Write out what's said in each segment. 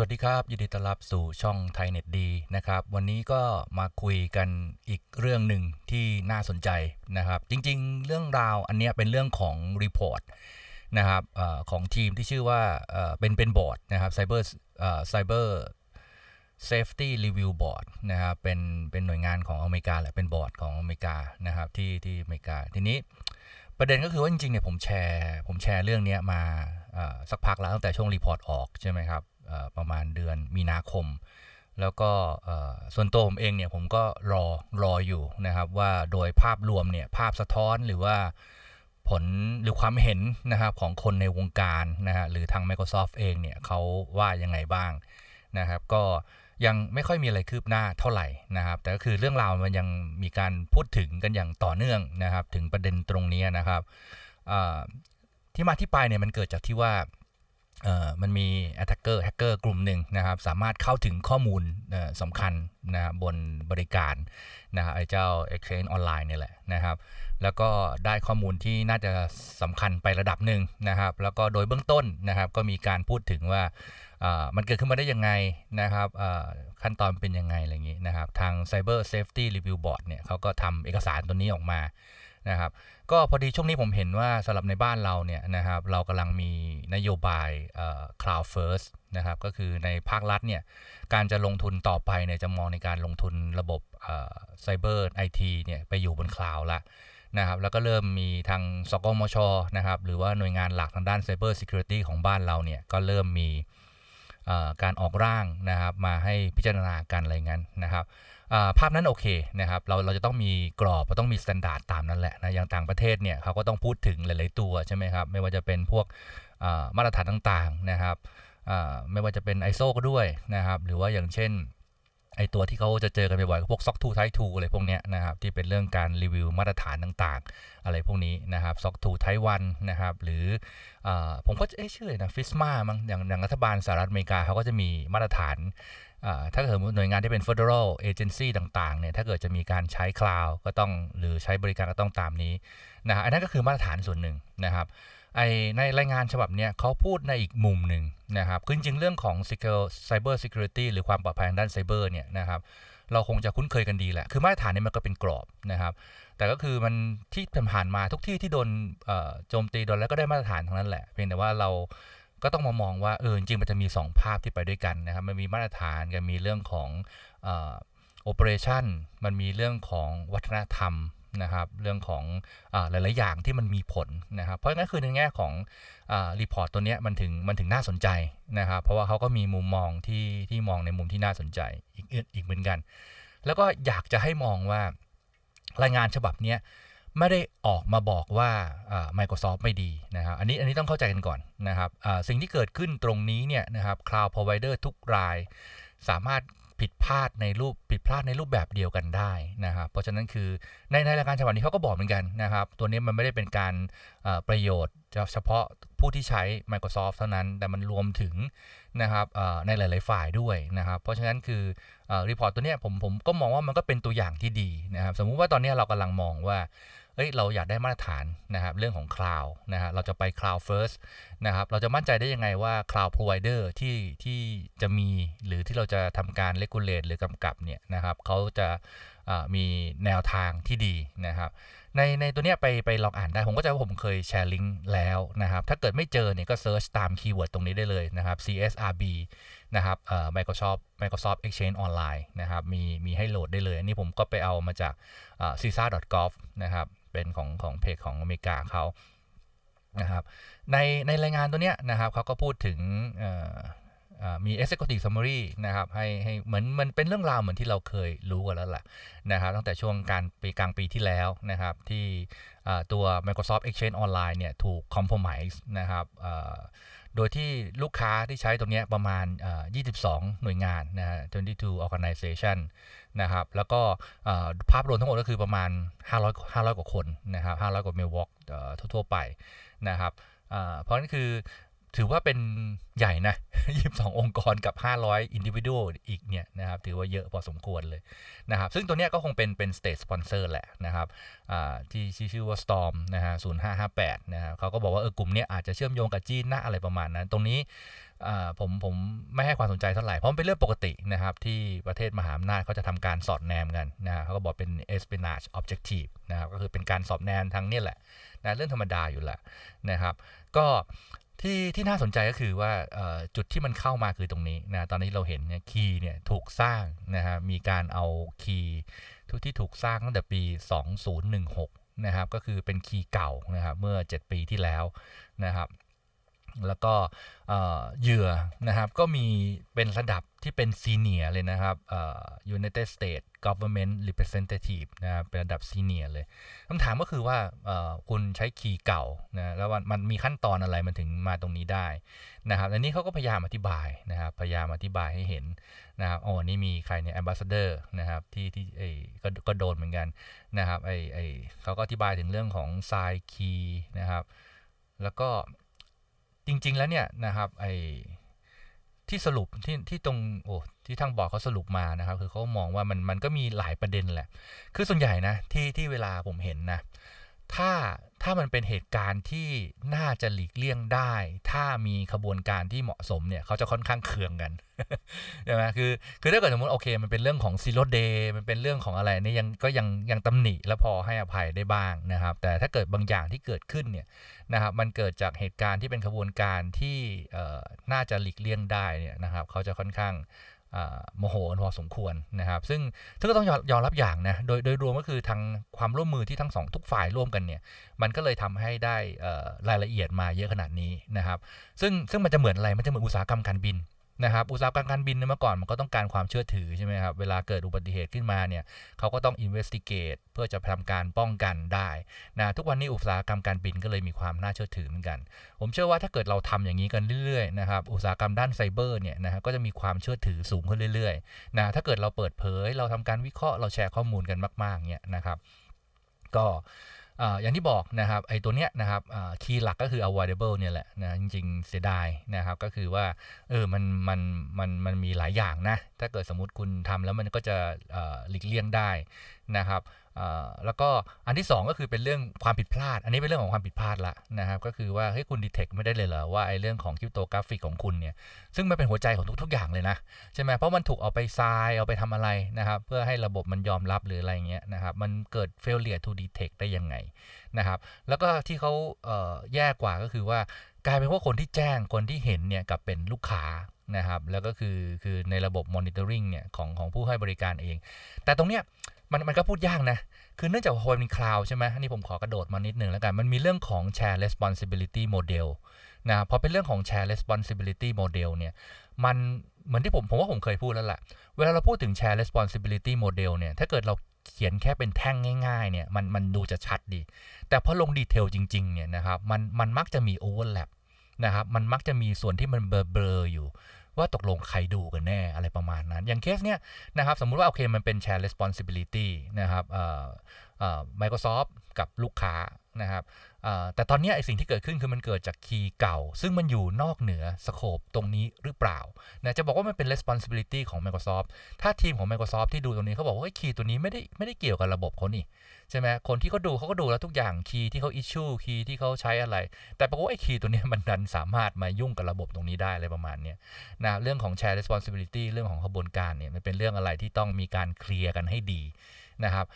สวัสดีครับ ยินดีต้อนรับสู่ช่องไทยเน็ตดีนะครับ วันนี้ก็มาคุยกันอีกเรื่องหนึ่งที่น่าสนใจนะครับ จริงๆ เรื่องราวอันนี้เป็นเรื่องของรีพอร์ตนะครับอของทีมที่ชื่อว่าเป็นเป็นบอร์ดนะครับ Cyber เอ่อ Cyber Safety Review Board นะครับเป็นเป็นหน่วยงานของอเมริกาแหละเป็นบอร์ดของอเมริกานะครับที่ที่อเมริกาทีนี้ประเด็นก็คือว่าจริงๆเนี่ยผมแชร์ ผมแชร์เรื่องนี้มาสักพักแล้วตั้งแต่ช่วงรีพอร์ตออกใช่ไหมครับ ประมาณเดือนมีนาคม แล้วก็ส่วนตัวผมเองเนี่ยผมก็รอรออยู่นะครับว่าโดยภาพรวมเนี่ยภาพสะท้อนหรือว่าผลหรือความเห็นนะครับของคนในวงการนะฮะหรือทาง Microsoft เองเนี่ยเขาว่ายังไงบ้างนะครับก็ยังไม่ค่อยมีอะไรคืบหน้าเท่าไหร่นะครับ แต่ก็คือเรื่องราวมันยังมีการพูดถึงกันอย่างต่อเนื่องนะครับ ถึงประเด็นตรงนี้นะครับที่มาที่ไปเนี่ยมันเกิดจากที่ว่า มันมี attacker hacker กลุ่มหนึ่งนะครับ สามารถเข้าถึงข้อมูลสำคัญนะครับบนบริการนะครับไอ้เจ้า exchange ออนไลน์เนี่ยแหละนะครับ แล้วก็ได้ข้อมูลที่น่าจะสำคัญไประดับหนึ่งนะครับ แล้วก็โดยเบื้องต้นนะครับ ก็มีการพูดถึงว่ามันเกิดขึ้นมาได้ยังไงนะครับขั้นตอนเป็นยังไงอะไรอย่างนี้นะครับ ทาง Cyber Safety Review Board เนี่ยเขาก็ทำเอกสารตัวนี้ออกมา นะครับก็พอดีช่วงนี้ผมเห็นว่าสำหรับในบ้านเราเนี่ยนะครับเรากำลังมีนโยบาย cloud first นะครับก็คือในภาครัฐเนี่ยการจะลงทุนต่อไปเนี่ยจะมองในการลงทุนระบบไซเอ่อ cyber IT เนี่ยไปอยู่บนคลาวด์ละนะครับแล้วก็เริ่มมีทางสกมชนะครับหรือว่าหน่วยงานหลักทางด้าน cyber security ของบ้านเราเนี่ยก็เริ่มมีการออกร่างนะครับมาให้พิจารณากันอะไรเงี้ยนะครับ ภาพนั้นโอเคนะครับเราเราจะต้องมีกรอบเราต้องมีมาตรฐานตามนั้นแหละนะอย่างต่างประเทศเนี่ยเขาก็ต้องพูดถึงหลาย ๆ ตัวใช่ไหมครับไม่ว่าจะเป็นพวกมาตรฐานต่างๆนะครับไม่ว่าจะเป็น ISO ก็ด้วยนะครับหรือว่าอย่างเช่น ไอตัวที่เขาจะเจอกันบ่อยๆก็พวก SOC 2 Type 2อะไรพวกเนี้ยนะครับที่เป็นเรื่องการรีวิวมาตรฐานต่างๆ อะไรพวกนี้นะครับ SOC 2 Type 1นนะครับหรืออผมก็เอ๊ะชื่ออะไรนะฟิสมามั้งอย่างอย่างรัฐบาลสหรัฐอเมริกาเขาก็จะมีมาตรฐานถ้าเกิดหน่วยงานที่เป็น federal agency ต่างๆเนี่ยถ้าเกิดจะมีการใช้ cloud ก็ต้องหรือใช้บริการก็ต้องตามนี้นะครับอันนั้นก็คือมาตรฐานส่วนหนึ่งนะครับ ไอในรายงานฉบับเนี้ยเขาพูดในอีกมุมหนึ่งนะครับคือจริงเรื่องของ Cyber security หรือความปลอดภัยทางด้านไซเบอร์เนี่ยนะครับเราคงจะคุ้นเคยกันดีแหละ คือมาตรฐานเนี่ยมันก็เป็นกรอบนะครับ แต่ก็คือมันที่ผ่านมาทุกที่ที่โดนโจมตีโดนแล้วก็ได้มาตรฐานทั้งนั้นแหละ เพียงแต่ว่าเราก็ต้องมามองว่าเออจริงมันจะมี 2 ภาพที่ไปด้วยกันนะครับ มันมีมาตรฐานกับมีเรื่องของเอ่อ operation มันมีเรื่องของวัฒนธรรม นะครับเรื่องของอหลาย ๆ อย่างที่มันมีผลนะครับเพราะงั้นคือในแง่ของรีพอร์ตตัวนี้มันถึงมันถึงน่าสนใจนะครับเพราะว่าเขาก็มีมุมมองที่ที่มองในมุมที่น่าสนใจอีกอีกเหมือนกัน แล้วก็อยากจะให้มองว่ารายงานฉบับนี้ไม่ได้ออกมาบอกว่า Microsoft ไม่ดีนะครับอันนี้อันนี้ต้องเข้าใจกันก่อนนะครับสิ่งที่เกิดขึ้นตรงนี้เนี่ยนะครับ Cloud Provider ทุกรายสามารถ ผิดพลาดในรูปผิดพลาดในรูปแบบเดียวกันได้นะครับเพราะฉะนั้นคือในในรายการฉบับนี้เขาก็บอกเหมือนกันนะครับ ตัวนี้มันไม่ได้เป็นการประโยชน์เฉพาะผู้ที่ใช้ Microsoft เท่านั้น แต่มันรวมถึงนะครับในหลาย ๆ ฝ่ายด้วยนะครับ เพราะฉะนั้นคือรีพอร์ตตัวนี้ผมผมก็มองว่ามันก็เป็นตัวอย่างที่ดีนะครับ สมมุติว่าตอนนี้เรากำลังมองว่า เอ้ยเราอยากได้มาตรฐานนะครับเรื่องของ cloud นะฮะเราจะไป cloud first นะครับเราจะมั่นใจได้ยังไงว่า cloud provider ที่ที่จะมีหรือที่เราจะทำการ regulate หรือกำกับเนี่ยนะครับเขาจะมีแนวทางที่ดีนะครับในในตัวเนี้ยไปไปลองอ่านได้ ผมก็จะว่าผมเคยแชร์ลิงก์แล้วนะครับ ถ้าเกิดไม่เจอเนี่ยก็เซิร์ชตามคีย์เวิร์ดตรงนี้ได้เลยนะครับ CSRB นะครับเอ่อ Microsoft Microsoft Exchange Online นะครับมีมีให้โหลดได้เลย อันนี้ผมก็ไปเอามาจาก c i s a gov นะครับ เป็นของของเพจของอเมริกาเขานะครับในในรายงานตัวเนี้ยนะครับเขาก็พูดถึงมี executive summary นะครับให้ให้เหมือนมันเป็นเรื่องราวเหมือนที่เราเคยรู้กันแล้วแหละนะครับตั้งแต่ช่วงการปีกลางปีที่แล้วนะครับที่ตัว Microsoft Exchange Online เนี่ยถูก compromise นะครับโดยที่ลูกค้าที่ใช้ตรงเนี้ยประมาณ 22 หน่วยงานนะฮะ22 organization นะครับ แล้วก็ภาพรวมทั้งหมดก็คือประมาณ 500 500 กว่าคนนะครับ 500 กว่าเมลวอล์กทั่วๆไปนะครับเพราะนั่นคือถือว่าเป็นใหญ่นะ22องค์กรกับ 500 อินดิวิ u a l อีกเนี่ยนะครับถือว่าเยอะพอสมควรเลยนะครับซึ่งตัวเนี้ยก็คงเป็นเป็น state sponsor แหละนะครับที่ชื่อว่า Storm นะฮะ0558 นะครับเขาก็บอกว่าเออกลุ่มเนี้ยอาจจะเชื่อมโยงกับจีนนะอะไรประมาณนั้น ตรงนี้ ผมผมไม่ให้ความสนใจเท่าไหร่เพราะมันเป็นเรื่องปกตินะครับ ที่ประเทศมหาอำนาจเขาจะทำการสอดแนมกันนะเขาก็บอกเป็น espionage objective นะครับก็คือเป็นการสอบแนมทางเนี่ยแหละนะเรื่องธรรมดาอยู่แหละนะครับ ก็ที่ที่น่าสนใจก็คือว่าจุดที่มันเข้ามาคือตรงนี้นะตอนนี้เราเห็นเนี่ยคีย์เนี่ยถูกสร้างนะฮะมีการเอาคีย์ทุกที่ถูกสร้างตั้งแต่ปี 2016 นะครับก็คือเป็นคีย์เก่านะครับเมื่อ 7 ปีที่แล้วนะครับ แล้วก็เหยื่อนะครับก็มีเป็นระดับที่เป็นซีเนียเลยนะครับอ่อ United States Government Representative นะครับเป็นระดับซีเนียเลยคำถามก็คือว่าคุณใช้คีย์เก่านะแล้วมันมีขั้นตอนอะไรมันถึงมาตรงนี้ได้นะครับอันนี้เขาก็พยายามอธิบายนะครับพยายามอธิบายให้เห็นนะครับอ๋อนี่มีใครเนี่ย Ambassador นะครับที่ที่เอ้ก็ก็โดนเหมือนกันนะครับไอ้ไอ้เขาก็อธิบายถึงเรื่องของ Sign Key นะครับแล้วก็ จริง ๆ แล้วเนี่ยนะครับไอ้ที่สรุปที่ที่ตรงโอ้ที่ทางบอร์ดเขาสรุปมานะครับ คือเขามองว่ามันมันก็มีหลายประเด็นแหละ คือส่วนใหญ่นะที่ที่เวลาผมเห็นนะ ถ้าถ้ามันเป็นเหตุการณ์ที่น่าจะหลีกเลี่ยงได้ ถ้ามีขบวนการที่เหมาะสมเนี่ยเขาจะค่อนข้างเคืองกันใช่ไหมคือคือถ้าเกิดสมมติโอเค มันเป็นเรื่องของซีโรเดย์มันเป็นเรื่องของอะไรเนี่ยยังก็ยังยังตำหนิและพอให้อภัยได้บ้างนะครับ แต่ถ้าเกิดบางอย่างที่เกิดขึ้นเนี่ยนะครับมันเกิดจากเหตุการณ์ที่เป็นขบวนการที่เอ่อน่าจะหลีกเลี่ยงได้เนี่ยนะครับเขาจะค่อนข้าง โมโหพอสมควรนะครับ ซึ่งซึ่งก็ต้องยอมยอมรับอย่างนะโดยโดยรวมก็คือทางความร่วมมือที่ทั้งสองทุกฝ่ายร่วมกันเนี่ย มันก็เลยทำให้ได้รายละเอียดมาเยอะขนาดนี้นะครับ ซึ่งซึ่งมันจะเหมือนอะไรมันจะเหมือนอุตสาหกรรมการบิน นะครับอุตสาหกรรมการบินเมื่อก่อนมันก็ต้องการความเชื่อถือใช่ไหมครับเวลาเกิดอุบัติเหตุขึ้นมาเนี่ยเขาก็ต้อง investigate เพื่อจะทำการป้องกันได้นะทุกวันนี้อุตสาหกรรมการบินก็เลยมีความน่าเชื่อถือเหมือนกัน ผมเชื่อว่าถ้าเกิดเราทำอย่างนี้กันเรื่อยๆนะครับอุตสาหกรรมด้านไซเบอร์เนี่ยนะครับก็จะมีความเชื่อถือสูงขึ้นเรื่อยๆนะถ้าเกิดเราเปิดเผย เราทำการวิเคราะห์เราแชร์ข้อมูลกันมากๆเนี่ยนะครับ ก็ อย่างที่บอกนะครับไอ้ตัวเนี้ยนะครับคีย์หลักก็คือ avoidable เนี่ยแหละนะจริงๆ เสียดายนะครับก็คือว่าเออมันมันมันมันมีหลายอย่างนะ ถ้าเกิดสมมติคุณทำแล้วมันก็จะหลีกเลี่ยงได้ นะครับแล้วก็อันที่ 2 ก็คือเป็นเรื่องความผิดพลาด อันนี้เป็นเรื่องของความผิดพลาดละนะครับก็คือว่าเฮ้ยคุณดีเทคไม่ได้เลยเหรอว่าไอ้เรื่องของคริปโตกราฟิกของคุณเนี่ยซึ่งมันเป็นหัวใจของทุก ๆ อย่างเลยนะใช่ไหมเพราะมันถูกเอาไปทรายเอาไปทำอะไรนะครับเพื่อให้ระบบมันยอมรับหรืออะไรเงี้ยนะครับมันเกิด failure to detect ได้ยังไงนะครับแล้วก็ที่เขาเแย่กว่าก็คือว่ากลายเป็นว่าคนที่แจ้งคนที่เห็นเนี่ยกับเป็นลูกค้านะครับแล้วก็คือคือในระบบ monitoring เนี่ยของของผู้ให้บริการเอง แต่ตรงเนี้ย มันมันก็พูดยากนะ คือเนื่องจากว่าพอเป็นคลาวใช่ไหมอันนี้ผมขอกระโดดมานิดหนึ่งแล้วกัน มันมีเรื่องของ share responsibility model นะพอเป็นเรื่องของ share responsibility model เนี่ย มันเหมือนที่ผมผมว่าผมเคยพูดแล้วแหละเวลาเราพูดถึง share responsibility model เนี่ย ถ้าเกิดเราเขียนแค่เป็นแท่งง่าย ๆ เนี่ย มันมันดูจะชัดดี แต่พอลงดีเทลจริง ๆ เนี่ยนะครับ มันมันมักจะมี overlap นะครับ มันมักจะมีส่วนที่มันเบลอๆอยู่ ว่าตกลงใครดูกันแน่อะไรประมาณนั้น อย่างเคสเนี้ยนะครับสมมุติว่าโอเคมันเป็น share responsibility นะครับเอ่อเอ่อ Microsoft กับลูกค้า นะครับแต่ตอนนี้ไอสิ่งที่เกิดขึ้นคือมันเกิดจากคีย์เก่า ซึ่งมันอยู่นอกเหนือสโคปตรงนี้หรือเปล่านะจะบอกว่ามันเป็น responsibility ของ Microsoft ถ้าทีมของ Microsoft ที่ดูตรงนี้เขาบอกว่าคีย์ตัวนี้ไม่ได้ไม่ได้เกี่ยวกับระบบเขานี่ใช่ไหมคนที่เขาดูเขาก็ดูแล้วทุกอย่างคีย์ที่เขา issue คีย์ที่เขาใช้อะไร แต่ปรากฏว่าไอคีย์ตัวนี้มันดันสามารถมายุ่งกับระบบตรงนี้ได้อะไรประมาณนี้นะเรื่องของ share responsibility เรื่องของขบวนการเนี่ยมันเป็นเรื่องอะไรที่ต้องมีการเคลียร์กันให้ดี นะครับ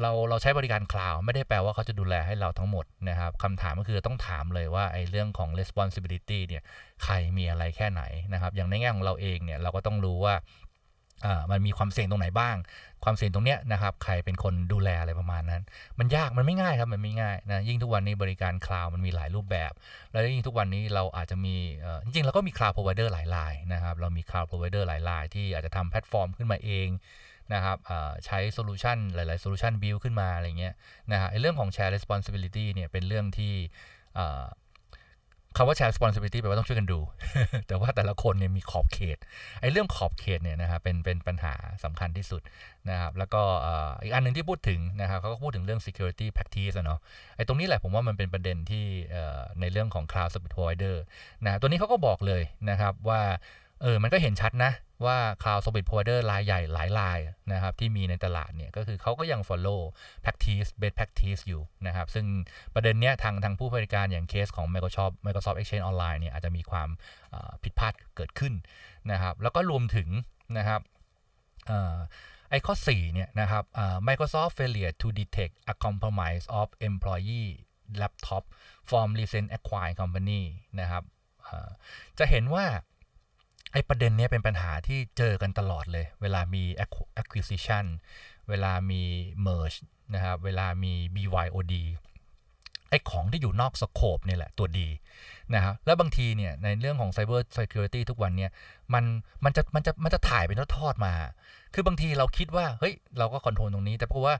เราเราใช้บริการคลาวไม่ได้แปลว่าเขาจะดูแลให้เราทั้งหมดนะครับคำถามก็คือต้องถามเลยว่าไอ้เรื่องของ responsibility เนี่ยใครมีอะไรแค่ไหนนะครับอย่างในแง่ของเราเองเนี่ยเราก็ต้องรู้ว่ามันมีความเสี่ยงตรงไหนบ้าง ความเสี่ยงตรงเนี้ยนะครับใครเป็นคนดูแลอะไรประมาณนั้น มันยากมันไม่ง่ายครับมันไม่ง่ายนะยิ่งทุกวันนี้บริการคลาวมันมีหลายรูปแบบ แล้วยิ่งทุกวันนี้เราอาจจะมีจริงๆเราก็มีคลาวด์พรอไวเดอร์หลายรายนะครับเรามีคลาวด์พรอไวเดอร์หลายรายที่อาจจะทำแพลตฟอร์มขึ้นมาเอง นะครับใช้โซลูชันหลาย ๆ โซลูชันบิลขึ้นมาอะไรเงี้ยนะฮะไอเรื่องของ share responsibility เนี่ยเป็นเรื่องที่คำว่า share responsibility แปลว่าต้องช่วยกันดู แต่ว่าแต่ละคนเนี่ยมีขอบเขต ไอ้เรื่องขอบเขตเนี่ยนะครับเป็นเป็นปัญหาสำคัญที่สุดนะครับ แล้วก็อีกอันหนึ่งที่พูดถึงนะครับเขาก็พูดถึงเรื่อง security practice เนาะ ไอ้ตรงนี้แหละผมว่ามันเป็นประเด็นที่ในเรื่องของ cloud service provider นะ ตัวนี้เขาก็บอกเลยนะครับว่า เออมันก็เห็นชัดนะ ว่า Cloud Service Provider รายใหญ่หลายรายนะครับที่มีในตลาดเนี่ย ก็คือเขาก็ยัง follow practice best practice อยู่นะครับ ซึ่งประเด็นเนี้ยทางทางผู้บริการอย่างเคสของ Microsoft Microsoft Exchange Online เนี่ยอาจจะมีความผิดพลาดเกิดขึ้นนะครับ แล้วก็รวมถึงนะครับไอ้ข้อ4เนี่ยนะครับ Microsoft failure to detect a compromise of employee laptop from recent acquired company นะครับจะเห็นว่า ไอ้ประเด็นนี้เป็นปัญหาที่เจอกันตลอดเลย เวลามี acquisition เวลามี merge นะครับ เวลามี BYOD ไอ้ของที่อยู่นอกสโคปนี่แหละตัวดีนะครับแล้วบางทีเนี่ยในเรื่องของ Cyber Security ทุกวันเนี่ยมันมันจะมันจะมันจะถ่ายเป็นทอดๆมา คือบางทีเราคิดว่าเฮ้ยเราก็คอนโทรลตรงนี้ แต่เพราะว่า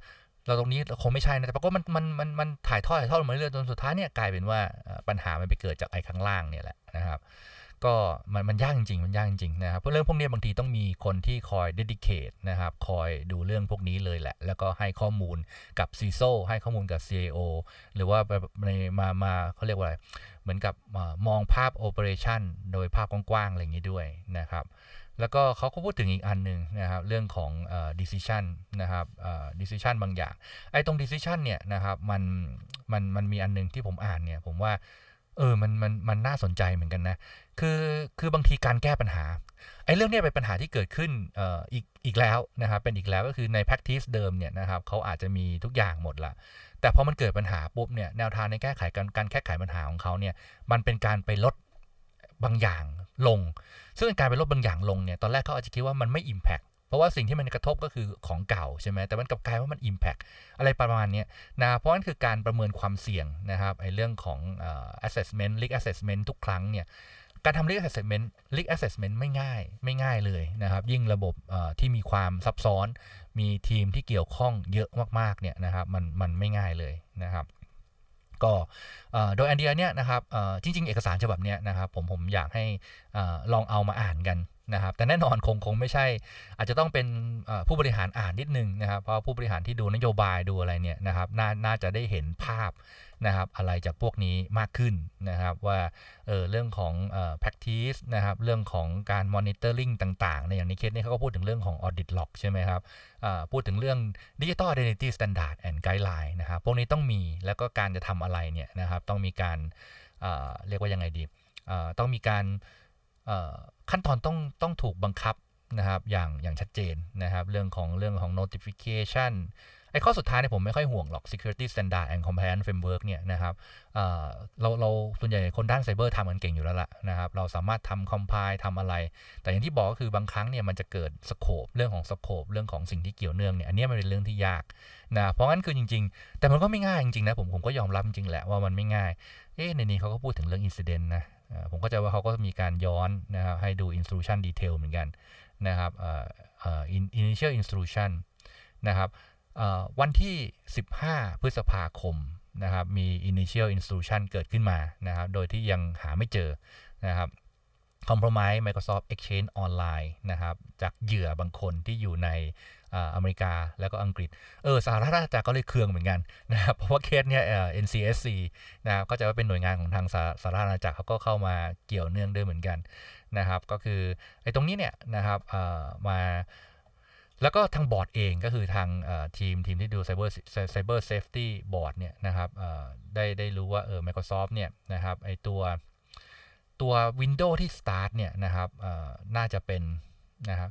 เราตรงนี้คงไม่ใช่นะแต่ปรากฏมันมันมันมันถ่ายทอดถ่ายทอดมาเรื่อยจนสุดท้ายเนี่ยกลายเป็นว่าปัญหามันไปเกิดจากไอ้ข้างล่างเนี่ยแหละนะครับ ก็มันมันยากจริงๆมันยากจริงๆนะครับเพราะเรื่องพวกนี้บางทีต้องมีคนที่คอยเดดิเคทนะครับคอยดูเรื่องพวกนี้เลยแหละ แล้วก็ให้ข้อมูลกับซีโซให้ข้อมูลกับ CAO หรือว่าในมามาเขาเรียกว่าอะไร เหมือนกับมองภาพโอเปอเรชันโดยภาพกว้างๆ อะไรอย่างนี้ด้วยนะครับแล้วก็เขาก็พูดถึงอีกอันหนึ่งนะครับ เรื่องของ decision นะครับ decision บางอย่าง ไอ้ตรง decision เนี่ยนะครับมันมันมันมีอันนึงที่ผมอ่านเนี่ยผมว่า เออมันมันมันน่าสนใจเหมือนกันนะ คือคือบางทีการแก้ปัญหาไอ้เรื่องนี้เป็นปัญหาที่เกิดขึ้นออีกอีกแล้วนะครับเป็นอีกแล้วก็คือใน practice เดิมเนี่ยนะครับเขาอาจจะมีทุกอย่างหมดละแต่พอมันเกิดปัญหาปุ๊บเนี่ยแนวทางในแก้ไขการการแก้ไขปัญหาของเขาเนี่ยมันเป็นการไปลดบางอย่างลง ซึ่งการไปลดบางอย่างลงเนี่ยตอนแรกเขาอาจจะคิดว่ามันไม่ impact เพราะว่าสิ่งที่มันกระทบก็คือของเก่าใช่ไหมแต่มันกลับกลายว่ามัน Impact อะไรประมาณนี้นะเพราะนั่นคือการประเมินความเสี่ยงนะครับไอ้เรื่องของ assessment risk assessment ทุกครั้งเนี่ยการทำ risk assessment risk assessment ไม่ง่ายไม่ง่ายเลยนะครับ ยิ่งระบบที่มีความซับซ้อน มีทีมที่เกี่ยวข้องเยอะมากๆเนี่ยนะครับมันมันไม่ง่ายเลยนะครับก็โดยอันเดียเนี่ยนะครับจริง ๆ เอกสารฉบับเนี้ยนะครับผมผมอยากให้ลองเอามาอ่านกัน นะครับแต่แน่นอนคงคงไม่ใช่ อาจจะต้องเป็นผู้บริหารอ่านนิดนึงนะครับ เพราะผู้บริหารที่ดูนโยบายดูอะไรเนี่ยนะครับนน่าจะได้เห็นภาพนะครับอะไรจากพวกนี้มากขึ้นนะครับว่าเออเรื่องของออ practice นะครับเรื่องของการ monitoring ต่างๆในอย่างนี้เคสนี้เขาก็พูดถึงเรื่องของ audit log ใช่ไหมครับพูดถึงเรื่อง digital identity standard and guideline นะครับพวกนี้ต้องมีแล้วก็การจะทำอะไรเนี่ยนะครับต้องมีการเรียกว่ายังไงดีต้องมีการ ขั้นตอนต้องต้องถูกบังคับนะครับอย่างอย่างชัดเจนนะครับเรื่องของเรื่องของ notification ไอ้ข้อสุดท้ายเนี่ยผมไม่ค่อยห่วงหรอก security standard and compliance framework เนี่ยนะครับเราเราส่วนใหญ่คนด้านไซเบอร์ทำกันเก่งอยู่แล้วล่ะนะครับ เราสามารถทำ compile ทำอะไร แต่อย่างที่บอกก็คือบางครั้งเนี่ยมันจะเกิดสโคปเรื่องของสโคปเรื่องของสิ่งที่เกี่ยวเนื่องเนี่ยอันนี้มันเป็นเรื่องที่ยากนะเพราะงั้นคือจริง ๆ แต่มันก็ไม่ง่ายจริงๆนะผมผมก็ยอมรับจริงแหละว่ามันไม่ง่ายเอ๊ะในนี้เขาก็พูดถึงเรื่อง incident นะ ผมก็จะว่าเขาก็มีการย้อนนะครับให้ดู instruction detail เหมือนกันนะครับ initial instruction นะครับวันที่ 15 พฤษภาคมนะครับมี initial instruction เกิดขึ้นมานะครับโดยที่ยังหาไม่เจอนะครับ compromise Microsoft Exchange Online นะครับจากเหยื่อบางคนที่อยู่ใน อเมริกาแล้วก็อังกฤษ เออสหรัฐอาณาจักรก็เลยเคืองเหมือนกันนะครับเพราะว่าเคสเนี่ย NCSC นะครับก็จะว่าเป็นหน่วยงานของทางสหรัฐอาณาจักรเขาก็เข้ามาเกี่ยวเนื่องด้วยเหมือนกันนะครับ ก็คือไอ้ตรงนี้เนี่ยนะครับมาแล้วก็ทางบอร์ดเองก็คือทางทีมทีมที่ดู Cyber Cyber Safety Board เนี่ยนะครับได้ได้รู้ว่าเออ Microsoft เนี่ยนะครับไอตัวตัว Windows ที่ Start เนี่ยนะครับน่าจะเป็นนะครับ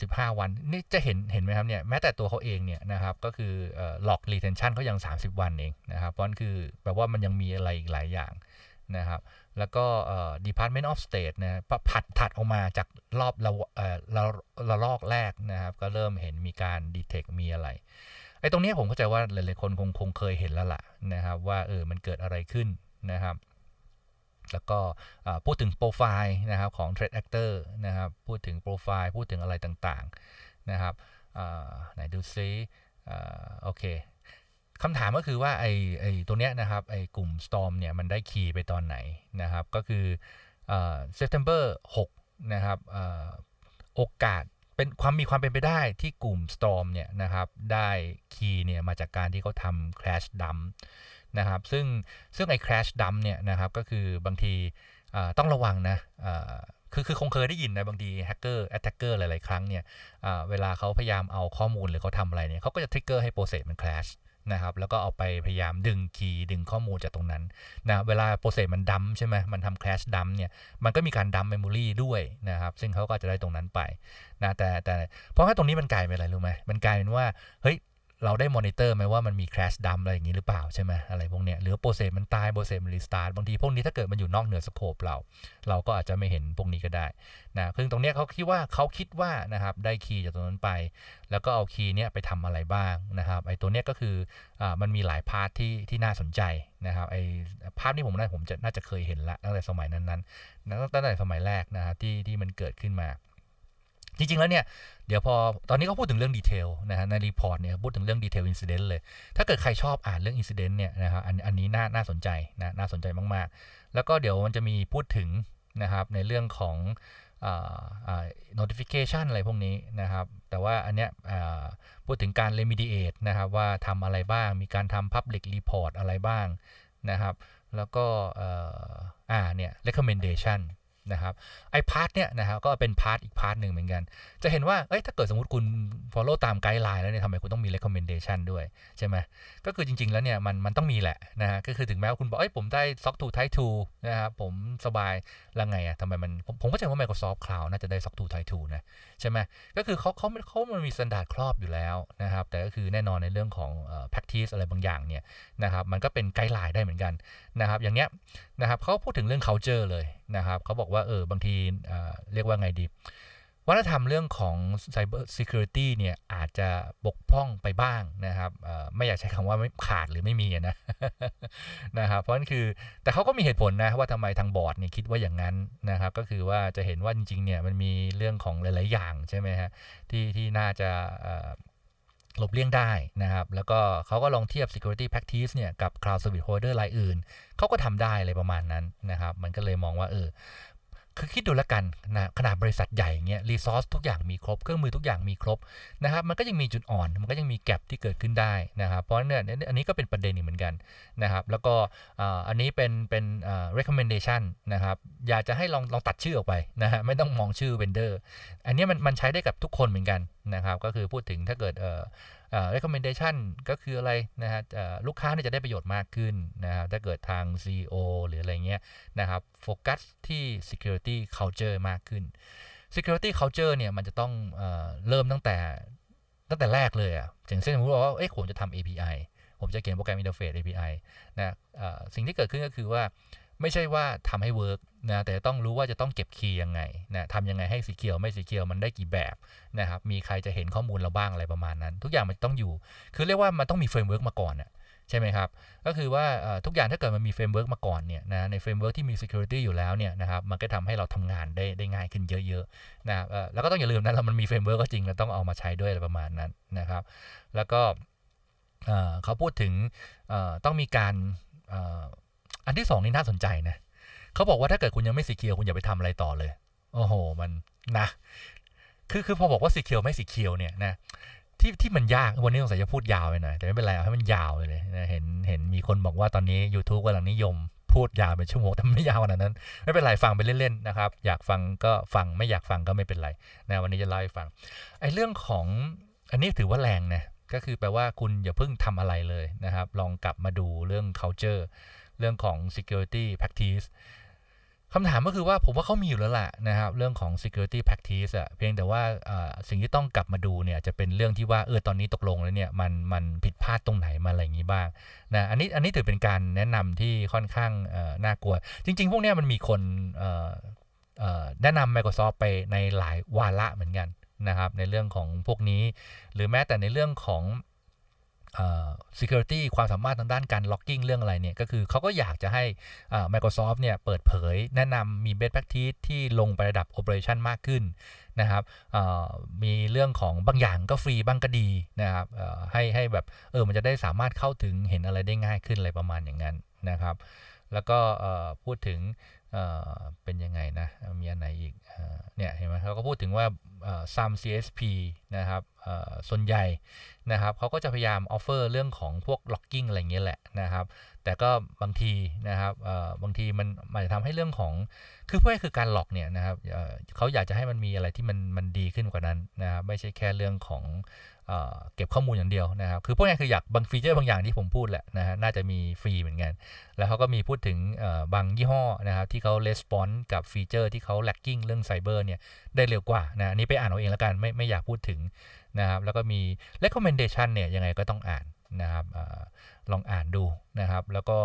สิบห้าวันนี่จะเห็นเห็นไหมครับเนี่ยแม้แต่ตัวเขาเองเนี่ยนะครับก็คือหลอก retention เขายัง 30 วันเองนะครับเพราะนั่นคือแปลว่ามันยังมีอะไรอีกหลายอย่างนะครับแล้วก็ Department of State นะผัดถัดออกมาจากรอบละละละลอกแรกนะครับ ก็เริ่มเห็นมีการดีเทคมีอะไรไอ้ตรงนี้ผมเข้าใจว่าหลายๆคนคงคงเคยเห็นแล้วล่ะนะครับว่าเออมันเกิดอะไรขึ้นนะครับ แล้วก็พูดถึงโปรไฟล์นะครับของ Trade Actor นะครับ พูดถึงโปรไฟล์ พูดถึงอะไรต่างๆนะครับไหนดูซิโอเคคำถามก็คือว่าไอ้ไอ้ตัวเนี้ยนะครับไอ้กลุ่ม Storm เนี่ยมันได้คีย์ไปตอนไหนนะครับ ก็คือเอ่อ September 6นะครับอโอกาสเป็นความมีความเป็นไปได้ที่กลุ่ม Storm เนี่ยนะครับได้คีย์เนี่ยมาจากการที่เขาทำ crash dump นะครับ ซึ่งซึ่งไอ้ crash dump เนี่ยนะครับก็คือบางทีต้องระวังนะคือคือคงเคยได้ยินนะบางทีแฮกเกอร์แอตแทกเกอร์หลาย ๆ ครั้งเนี่ยเวลาเขาพยายามเอาข้อมูลหรือเขาทำอะไรเนี่ยเขาก็จะทริกเกอร์ให้โปรเซสมันคลาชนะครับแล้วก็เอาไปพยายามดึงคีย์ดึงข้อมูลจากตรงนั้นนะเวลาโปรเซสมันดัมใช่ไหมมันทำแคชดัมเนี่ยมันก็มีการดัมเมมโมรีด้วยนะครับซึ่งเขาก็จะได้ตรงนั้นไปนะแต่แต่เพราะว่าตรงนี้มันกลายเป็นอะไรรู้ไหมมันกลายเป็นว่าเฮ้ย เราได้มอนิเตอร์ไหมว่ามันมี crash dump อะไรอย่างนี้หรือเปล่าใช่ไหมอะไรพวกเนี้ยหรือโปรเซสมันตายโปรเซสมันรีสตาร์ทบางทีพวกนี้ถ้าเกิดมันอยู่นอกเหนือสโคปเรา เราก็อาจจะไม่เห็นพวกนี้ก็ได้นะซึ่งตรงเนี้ยเขาคิดว่าเขาคิดว่านะครับได้คีย์จากตรงนั้นไป แล้วก็เอาคีย์เนี้ยไปทำอะไรบ้างนะครับไอ้ตัวเนี้ยก็คืออ่ามันมีหลายพาร์ทที่ที่น่าสนใจนะครับไอ้ภาพนี้ผมน่าผมจะน่าจะเคยเห็นละตั้งแต่สมัยนั้นๆตั้งแต่สมัยแรกนะครับที่ที่มันเกิดขึ้นมา จริง ๆ แล้วเนี่ย เดี๋ยวพอตอนนี้เขาพูดถึงเรื่องดีเทลนะฮะในรีพอร์ตเนี่ยพูดถึงเรื่องดีเทลอินซิเดนต์เลย ถ้าเกิดใครชอบอ่านเรื่องอินซิเดนต์เนี่ยนะครับอันอันนี้น่าน่าสนใจนะน่าสนใจมากๆ แล้วก็เดี๋ยวมันจะมีพูดถึงนะครับในเรื่องของอ่า notification อะไรพวกนี้นะครับ แต่ว่าอันเนี้ยพูดถึงการ remediate นะครับว่าทำอะไรบ้าง มีการทำ public report อะไรบ้างนะครับ แล้วก็อ่าเนี่ย recommendation นะครับไอพาร์ทเนี่ยนะครับก็เป็นพาร์ทอีกพาร์ทหนึ่งเหมือนกัน จะเห็นว่าเอ้ยถ้าเกิดสมมติคุณ follow ตามไกด์ไลน์แล้วเนี่ยทำไมคุณต้องมี recommendation ด้วยใช่ไหมก็คือจริง ๆ แล้วเนี่ยมันมันต้องมีแหละนะฮะก็คือถึงแม้ว่าคุณบอกเอ้ยผมได้ SOC 2 Type 2นะครับผมสบายแล้วไงอะทำไมมันผมผมก็จะว่า Microsoft Cloud น่าจะได้ SOC 2 Type 2นะใช่ไหมก็คือเขาเขาเขามันมีสันดาดครอบอยู่แล้วนะครับแต่ก็คือแน่นอนในเรื่องของ practice อะไรบางอย่างเนี่ยนะครับมันก็เป็นไกด์ไลน์ได้เหมือนกันนะครับอย่างเนี้ยนะครับเขาพูดถึงเรื่อง culture เลยนะครับเขาบอกว่าเออบางทีเรียกว่าไงดี วัฒนธรรมเรื่องของ Cyber Security เนี่ยอาจจะบกพร่องไปบ้างนะครับไม่อยากใช้คำว่าไม่ขาดหรือไม่มีนะนะครับเพราะนั่นคือแต่เขาก็มีเหตุผลนะว่าทำไมทางบอร์ดเนี่ยคิดว่าอย่างนั้นนะครับก็คือว่าจะเห็นว่าจริงๆเนี่ยมันมีเรื่องของหลาย ๆ อย่างใช่ไหมฮะที่ที่น่าจะ หลบเลี่ยงได้นะครับ แล้วก็เขาก็ลองเทียบ security practice เนี่ยกับ cloud service holder รายอื่น เขาก็ทำได้อะไรประมาณนั้นนะครับ มันก็เลยมองว่าเออ คือคิดดูแล้วกันนะขนาดบริษัทใหญ่เงี้ยรีซอสทุกอย่างมีครบ เครื่องมือทุกอย่างมีครบนะครับมันก็ยังมีจุดอ่อน มันก็ยังมีแกลบที่เกิดขึ้นได้นะครับเพราะเนี่ยอันนี้ก็เป็นประเด็นอีกเหมือนกันนะครับแล้วก็อันนี้เป็นเป็น recommendation นะครับอยากจะให้ลองลองตัดชื่อออกไปนะฮะไม่ต้องมองชื่อ vendor อันนี้มันมันใช้ได้กับทุกคนเหมือนกันนะครับก็คือพูดถึงถ้าเกิดเอ่อ recommendation ก็คืออะไรนะฮะลูกค้าเนี่ยจะได้ประโยชน์มากขึ้นนะครับถ้าเกิดทาง CEO หรืออะไรเงี้ยนะครับโฟกัสที่ security culture มากขึ้น security culture เนี่ยมันจะต้องเอเริ่มตั้งแต่ตั้งแต่แรกเลยอะ่ะอย่างเช่นสมมติว่าเอ้ยผมจะทำ API ผมจะเขียนโปรแกรม interface API นะสิ่งที่เกิดขึ้นก็คือว่า ไม่ใช่ว่าทำให้เวิร์กนะแต่ต้องรู้ว่าจะต้องเก็บคีย์ยังไงนะทำยังไงให้สีเขียวไม่สีเขียวมันได้กี่แบบนะครับมีใครจะเห็นข้อมูลเราบ้างอะไรประมาณนั้น ทุกอย่างมันต้องอยู่ คือเรียกว่ามันต้องมีเฟรมเวิร์กมาก่อนอะใช่ไหมครับ ก็คือว่าทุกอย่างถ้าเกิดมันมีเฟรมเวิร์กมาก่อนเนี่ยนะในเฟรมเวิร์กที่มี security อยู่แล้วเนี่ยนะครับมันก็ทำให้เราทำงานได้ได้ง่ายขึ้นเยอะๆนะแล้วก็ต้องอย่าลืมนะเรามันมีเฟรมเวิร์กก็จริงเราต้องเอามาใช้ด้วยอะไรประมาณนั้นนะครับ แล้วก็เขาพูดถึงต้องมีการ อันที่สองนี่น่าสนใจนะเขาบอกว่าถ้าเกิดคุณยังไม่สีเขียวคุณอย่าไปทำอะไรต่อเลย โอ้โห มันนะคือคือพอบอกว่าสีเขียวไม่สีเขียวเนี่ยนะที่ที่มันยากวันนี้สงสัยจะพูดยาวไปหน่อยแต่ไม่เป็นไรเอาให้มันยาวไปเลยนะเห็นเห็นมีคนบอกว่าตอนนี้ YouTube กำลังนิยม พูดยาวเป็นชั่วโมงแต่ไม่ยาวขนาดนั้น ไม่เป็นไรฟังไปเล่นๆนะครับ อยากฟังก็ฟังไม่อยากฟังก็ไม่เป็นไรนะวันนี้จะเล่าให้ฟังไอ้เรื่องของอันนี้ถือว่าแรงนะก็คือแปลว่าคุณอย่าเพิ่งทำอะไรเลยนะครับ ลองกลับมาดูเรื่อง culture เรื่องของ security practice คำถามก็คือว่าผมว่าเขามีอยู่แล้วแหละนะครับ เรื่องของ security practice อะเพียงแต่ว่าสิ่งที่ต้องกลับมาดูเนี่ยจะเป็นเรื่องที่ว่าเออตอนนี้ตกลงแล้วเนี่ยมันมันผิดพลาดตรงไหนมาอะไรอย่างนี้บ้างนะอันนี้อันนี้ถือเป็นการแนะนำที่ค่อนข้างน่ากลัว จริง ๆ พวกนี้มันมีคนแนะนำ Microsoft ไปในหลายวาระเหมือนกันนะครับในเรื่องของพวกนี้ หรือแม้แต่ในเรื่องของ security ความสามารถทางด้านการ logging เรื่องอะไรเนี่ยก็คือเขาก็อยากจะให้ Microsoft เนี่ยเปิดเผยแนะนำมี best practice ที่ลงไประดับ operation มากขึ้นนะครับมีเรื่องของบางอย่างก็ฟรีบางก็ดีนะครับให้ให้แบบเออมันจะได้สามารถเข้าถึงเห็นอะไรได้ง่ายขึ้นอะไรประมาณอย่างนั้นนะครับ แล้วก็พูดถึง เป็นยังไงนะ มีอันไหนอีกเนี่ยเห็นไหมเขาก็พูดถึงว่า some CSP นะครับส่วนใหญ่นะครับเขาก็จะพยายามออฟเฟอร์เรื่องของพวกล็อกกิ้งอะไรเงี้ยแหละนะครับ แต่ก็บางทีนะครับบางทีมันมันจะทำให้เรื่องของคือเพื่อคือการหลอกเนี่ยนะครับเขาอยากจะให้มันมีอะไรที่มันมันดีขึ้นกว่านั้นนะครับไม่ใช่แค่เรื่องของเก็บข้อมูลอย่างเดียวนะครับ คือพวกนี้คืออยากบางฟีเจอร์บางอย่างที่ผมพูดแหละนะฮะน่าจะมีฟรีเหมือนกัน แล้วเขาก็มีพูดถึงบางยี่ห้อนะครับที่เขาレスปอนส์กับฟีเจอร์ที่เขาแลกกิ้งเรื่องไซเบอร์เนี่ย ได้เร็วกว่านะอันนี้ไปอ่านเอาเองแล้วกันไม่ไม่อยากพูดถึงนะครับ แล้วก็มี recommendation เนี่ยยังไงก็ต้องอ่านนะครับอลองอ่านดูนะครับ แล้วก็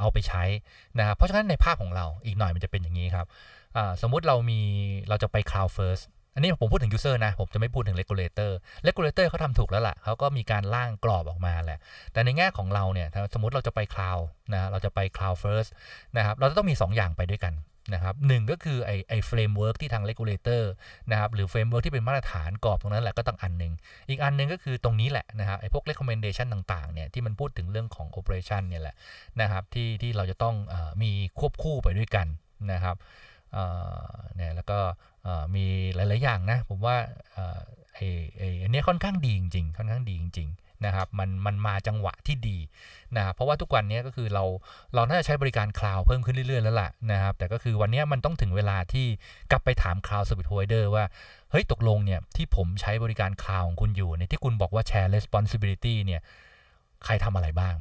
เอาไปใช้นะครับเพราะฉะนั้นในภาพของเราอีกหน่อยมันจะเป็นอย่างนี้ครับสมมุติเรามีเราจะไป cloud first อันนี้ผมพูดถึง user นะ ผมจะไม่พูดถึง regulator regulator เขาทำถูกแล้วล่ะเขาก็มีการร่างกรอบออกมาแหละ แต่ในแง่ของเราเนี่ยสมมติเราจะไป cloud นะเราจะไป cloud first นะครับเราจะต้องมี 2 อย่างไปด้วยกันนะครับหนึ่งก็คือไอ้ไอ้เฟรมเวิร์กที่ทาง regulator นะครับหรือเฟรมเวิร์กที่เป็นมาตรฐานกรอบตรงนั้นแหละก็ต้องอันหนึ่งอีกอันหนึ่งก็คือตรงนี้แหละนะครับไอ้พวก recommendation ต่างๆเนี่ยที่มันพูดถึงเรื่องของ operation เนี่ยแหละนะครับที่ที่เราจะต้องอมีควบคู่ไปด้วยกันนะครับเนี่ยแล้วก็ มีหลาย ๆ อย่างนะ ผมว่าเอ่อไอไออันเนี้ยค่อนข้างดีจริง ๆ ค่อนข้างดีจริง ๆ นะครับ มันมันมาจังหวะที่ดีนะครับเพราะว่าทุกวันนี้ก็คือเราเราน่าจะใช้บริการคลาวเพิ่มขึ้นเรื่อย ๆ แล้วล่ะนะครับ แต่ก็คือวันนี้มันต้องถึงเวลาที่กลับไปถามคลาว Service Provider ว่า เฮ้ย ตกลงเนี่ยที่ผมใช้บริการคลาวของคุณอยู่ในที่คุณบอกว่า Share Responsibility เนี่ยใครทำอะไรบ้าง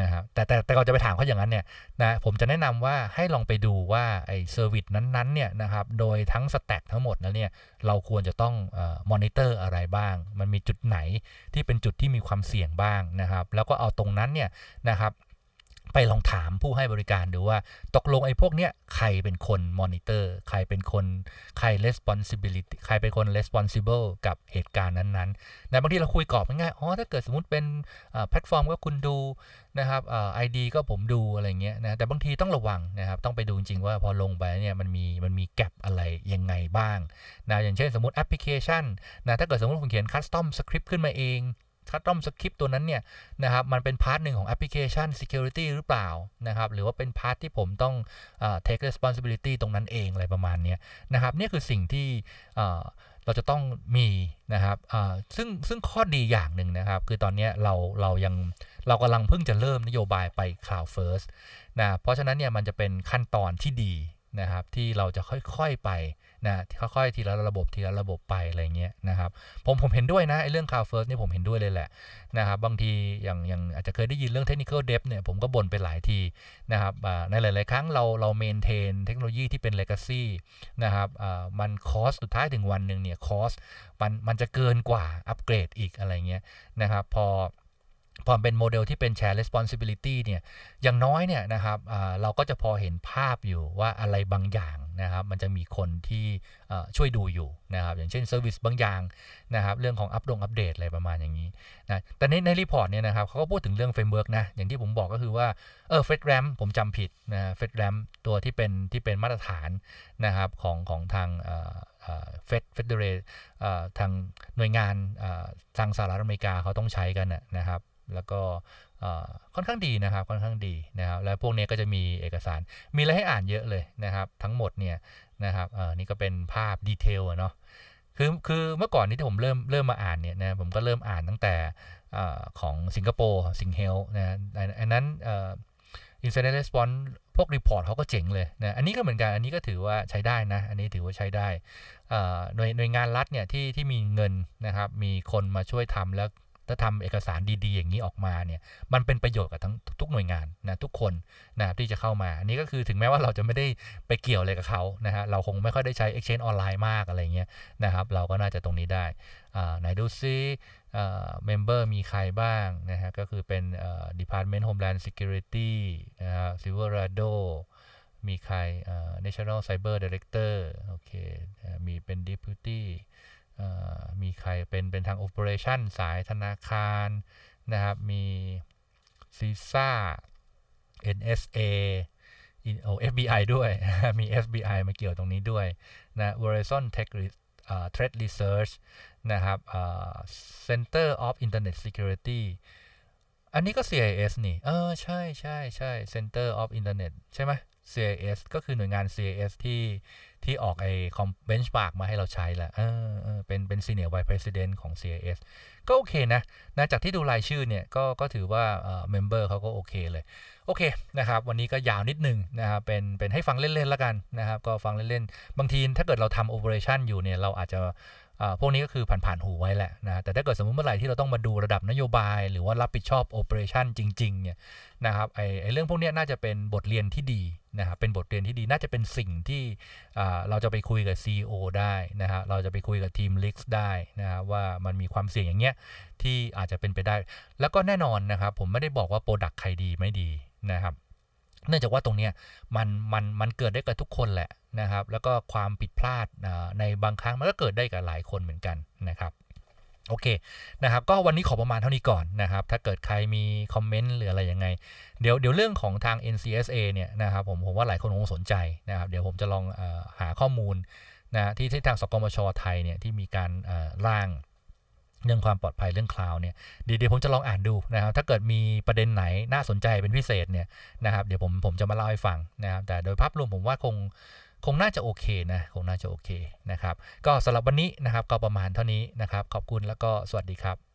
นะครับแต่แต่แต่ก่อนจะไปถามเขาอย่างนั้นเนี่ยนะผมจะแนะนำว่าให้ลองไปดูว่าไอ้เซอร์วิสนั้นๆเนี่ยนะครับโดยทั้งสแต็กทั้งหมดแล้วเนี่ยเราควรจะต้องมอนิเตอร์อะไรบ้าง มันมีจุดไหนที่เป็นจุดที่มีความเสี่ยงบ้างนะครับ แล้วก็เอาตรงนั้นเนี่ยนะครับ ไปลองถามผู้ให้บริการดูว่า ตกลงไอ้พวกเนี้ยใครเป็นคนมอนิเตอร์ใครเป็นคนใคร responsibility ใครเป็นคน responsible กับเหตุการณ์นั้นๆนะบางทีเราคุยกรอบง่ายๆอ๋อถ้าเกิดสมมติเป็นแพลตฟอร์มก็คุณดูนะครับไอดีก็ผมดูอะไรเงี้ยนะแต่บางทีต้องระวังนะครับต้องไปดูจริงๆว่าพอลงไปเนี่ยมันมีมันมีแกลบอะไรยังไงบ้างนะอย่างเช่นสมมติแอปพลิเคชันนะถ้าเกิดสมมติผมเขียนคัสตอมสคริปต์ขึ้นมาเอง คัสตอมสคริปต์ตัวนั้นเนี่ยนะครับมันเป็นพาร์ทหนึ่งของแอปพลิเคชัน Security หรือเปล่านะครับหรือว่าเป็นพาร์ทที่ผมต้อง take responsibility ตรงนั้นเองอะไรประมาณนี้นะครับนี่คือสิ่งที่เราจะต้องมีนะครับซึ่งซึ่งข้อดีอย่างหนึ่งนะครับ คือตอนนี้เราเรายังเรากำลังเพิ่งจะเริ่มนโยบายไป cloud first นะเพราะฉะนั้นเนี่ยมันจะเป็นขั้นตอนที่ดีนะครับที่เราจะค่อยๆไป นะค่อยๆทีละระบบทีละระบบไปอะไรเงี้ยนะครับผมผมเห็นด้วยนะไอ้เรื่อง cloud first นี่ผมเห็นด้วยเลยแหละนะครับบางทีอย่างอย่างอาจจะเคยได้ยินเรื่อง technical debt เนี่ยผมก็บ่นไปหลายทีนะครับในหลาย ๆ ครั้งเราเรา maintain เทคโนโลยีที่เป็น legacy นะครับมันคอสสุดท้ายถึงวันหนึ่งเนี่ยคอสมันมันจะเกินกว่าอัปเกรดอีกอะไรเงี้ยนะครับพอพอเป็นโมเดลที่เป็น share responsibility เนี่ย อย่างน้อยเนี่ยนะครับเราก็จะพอเห็นภาพอยู่ว่าอะไรบางอย่าง นะครับมันจะมีคนที่ช่วยดูอยู่นะครับอย่างเช่นเซอร์วิสบางอย่างนะครับเรื่องของอัปดงอัปเดตอะไรประมาณอย่างนี้นะแต่ในในรีพอร์ตเนี่ยนะครับเขาก็พูดถึงเรื่องเฟรมเวิร์กนะอย่างที่ผมบอกก็คือว่าเออเฟดแรมผมจำผิดนะเฟดแรมตัวที่เป็นที่เป็นมาตรฐานนะครับของของทางเฟดเฟดเดเรทางหน่วยงานทางสหรัฐอเมริกาเขาต้องใช้กันนะครับ แล้วก็ ค่อนข้างดีนะครับค่อนข้างดีนะครับ แล้วพวกนี้ก็จะมีเอกสาร มีอะไรให้อ่านเยอะเลยนะครับ ทั้งหมดเนี่ยนะครับนี่ก็เป็นภาพดีเทลเนาะคือคือเมื่อก่อนนี้ที่ผมเริ่มเริ่มมาอ่านเนี่ยนะผมก็เริ่มอ่านตั้งแต่ของสิงคโปร์สิงเฮลนะอันนั้นอินเซ i เ e อร์ s p o n s พวกรีพอร์ตเขาก็เจ๋งเลยนะอันนี้ก็เหมือนกัน อันนี้ก็ถือว่าใช้ได้นะ อันนี้ถือว่าใช้ได้หน่วยหน่วยงานรัฐเนี่ยที่ที่มีเงินนะครับ มีคนมาช่วยทำแล้ว ถ้าทำเอกสารดีๆ อย่างนี้ออกมาเนี่ยมันเป็นประโยชน์กับทั้งทุกหน่วยงานนะทุกคนนะที่จะเข้ามาอันนี้ก็คือถึงแม้ว่าเราจะไม่ได้ไปเกี่ยวอะไรกับเขานะฮะเราคงไม่ค่อยได้ใช้ exchange ออนไลน์มากอะไรเงี้ยนะครับเราก็น่าจะตรงนี้ได้ไหนดูซิเมมเบอร์มีใครบ้างนะฮะก็คือเป็น Department Homeland Security นะฮะ Silverado มีใคร National Cyber Director โอเคมีเป็น Deputy มีใครเป็นเป็นทางโอเปอเรชันสายธนาคารนะครับ มีซีซ่า NSA โอ้ FBI ด้วย มี FBI มาเกี่ยวตรงนี้ด้วยนะ Verizon Tech Threat Research นะครับ Center of Internet Security อันนี้ก็ CIS นี่ เออ ใช่ใช่ใช่ Center of Internet ใช่ไหม CIS ก็คือหน่วยงาน CIS ที่ที่ออกไอ้คอมเบนช์มาร์กมาให้เราใช้แล้วเออเออเป็นเป็น senior vice president ของ CIS ก็โอเคนะนะ จากที่ดูรายชื่อเนี่ย ก็ก็ถือว่าเอ่อ member เขาก็โอเคเลย โอเคนะครับ วันนี้ก็ยาวนิดนึงนะครับเป็นเป็นให้ฟังเล่นๆแล้วกันนะครับ ก็ฟังเล่นๆ บางทีถ้าเกิดเราทำ operation อยู่เนี่ย เราอาจจะพวกนี้ก็คือผ่านๆหูไว้แหละนะแต่ถ้าเกิดสมมติเมื่อไหร่ที่เราต้องมาดูระดับนโยบาย หรือว่ารับผิดชอบ operation จริงๆเนี่ยนะครับไอไอเรื่องพวกนี้น่าจะเป็นบทเรียนที่ดี นะครับเป็นบทเรียนที่ดีน่าจะเป็นสิ่งที่เราจะไปคุยกับ CEO ได้นะฮะเราจะไปคุยกับทีม l e a k ได้นะครับว่ามันมีความเสี่ยงอย่างเงี้ยที่อาจจะเป็นไปได้ แล้วก็แน่นอนนะครับผมไม่ได้บอกว่า Product ใครดีไม่ดีนะครับเนื่องจากว่าตรงเนี้ยมันมันมันเกิดได้กับทุกคนแหละนะครับ แล้วก็ความผิดพลาดในบางครั้งมันก็เกิดได้กับหลายคนเหมือนกันนะครับ โอเคนะครับก็วันนี้ขอประมาณเท่านี้ก่อนนะครับ ถ้าเกิดใครมีคอมเมนต์หรืออะไรยังไง เดี๋ยวเดี๋ยวเรื่องของทาง NCSA เนี่ยนะครับผมผมว่าหลายคนคงสนใจนะครับ เดี๋ยวผมจะลองอหาข้อมูลนะที่ที่ทางสกมชไทยเนี่ยที่มีการร่างเรื่องความปลอดภัยเรื่องคลาวเนี่ยเดี๋ยวผมจะลองอ่านดูนะครับถ้าเกิดมีประเด็นไหนน่าสนใจเป็นพิเศษเนี่ยนะครับเดี๋ยวผมผมจะมาเล่าให้ฟังนะครับแต่โดยภาพรวมผมว่าคง คงน่าจะโอเคนะคงน่าจะโอเคนะครับก็สำหรับวันนี้นะครับก็ประมาณเท่านี้นะครับขอบคุณแล้วก็สวัสดีครับ